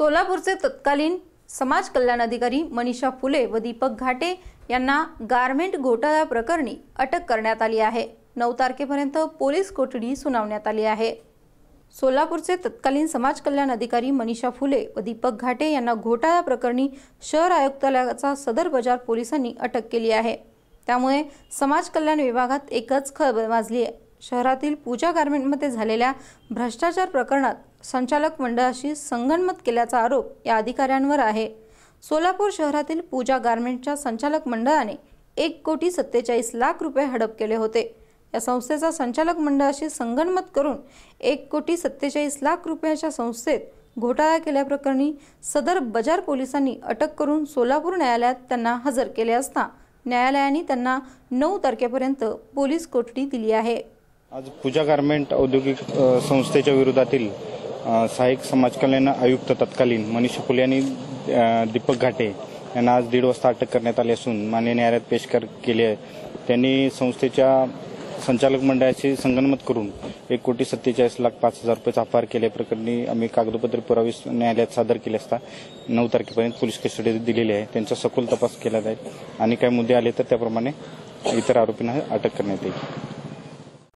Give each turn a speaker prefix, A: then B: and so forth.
A: सोलापूरचे तत्कालीन समाज कल्याण अधिकारी मनीषा फुले व दीपक घाटे यांना गारमेंट घोटाळा प्रकरणी अटक करण्यात आली आहे. नऊ तारखेपर्यंत पोलीस कोठडी सुनावण्यात आली आहे. सोलापूरचे तत्कालीन समाज कल्याण अधिकारी मनीषा फुले व दीपक घाटे यांना घोटाळा प्रकरणी शहर आयुक्तालयाचा सदर बाजार पोलिसांनी अटक केली आहे. त्यामुळे समाज कल्याण विभागात एकच खळबळ माजली आहे. शहरातील पूजा गारमेंटमध्ये झालेल्या भ्रष्टाचार प्रकरणात संचालक मंडळाशी संगनमत केल्याचा आरोप या अधिकाऱ्यांवर आहे. सोलापूर शहरातील पूजा गारमेंटच्या संचालक मंडळाने एक कोटी सत्तेचाळीस लाख रुपये हडप केले होते. या संस्थेचा संचालक मंडळाशी संगनमत करून एक कोटी सत्तेचाळीस लाख रुपयाच्या संस्थेत घोटाळा केल्याप्रकरणी सदर बजार पोलिसांनी अटक करून सोलापूर न्यायालयात त्यांना हजर केले असता न्यायालयाने त्यांना नऊ तारखेपर्यंत पोलीस कोठडी दिली आहे.
B: आज पूजा गारमेंट औद्योगिक संस्थेच्या विरोधातील सहाय्यक समाज कल्याण आयुक्त तत्कालीन मनीषा फुले आणि दीपक घाटे यांना आज दीड वाजता अटक करण्यात आली असून मान्य न्यायालयात पेश कर केली आहे. त्यांनी संस्थेच्या संचालक मंडळाशी संगनमत करून एक कोटी सत्तेचाळीस लाख पाच हजार रुपयाचा अपहार केल्याप्रकरणी आम्ही कागदपत्र पुरावे न्यायालयात सादर केले असता नऊ तारखेपर्यंत पोलीस कस्टडीत दिलेली आहे. त्यांचा सखोल तपास केला जाईल. आणि काही मुद्दे आले तर त्याप्रमाणे इतर आरोपींना अटक करण्यात येईल.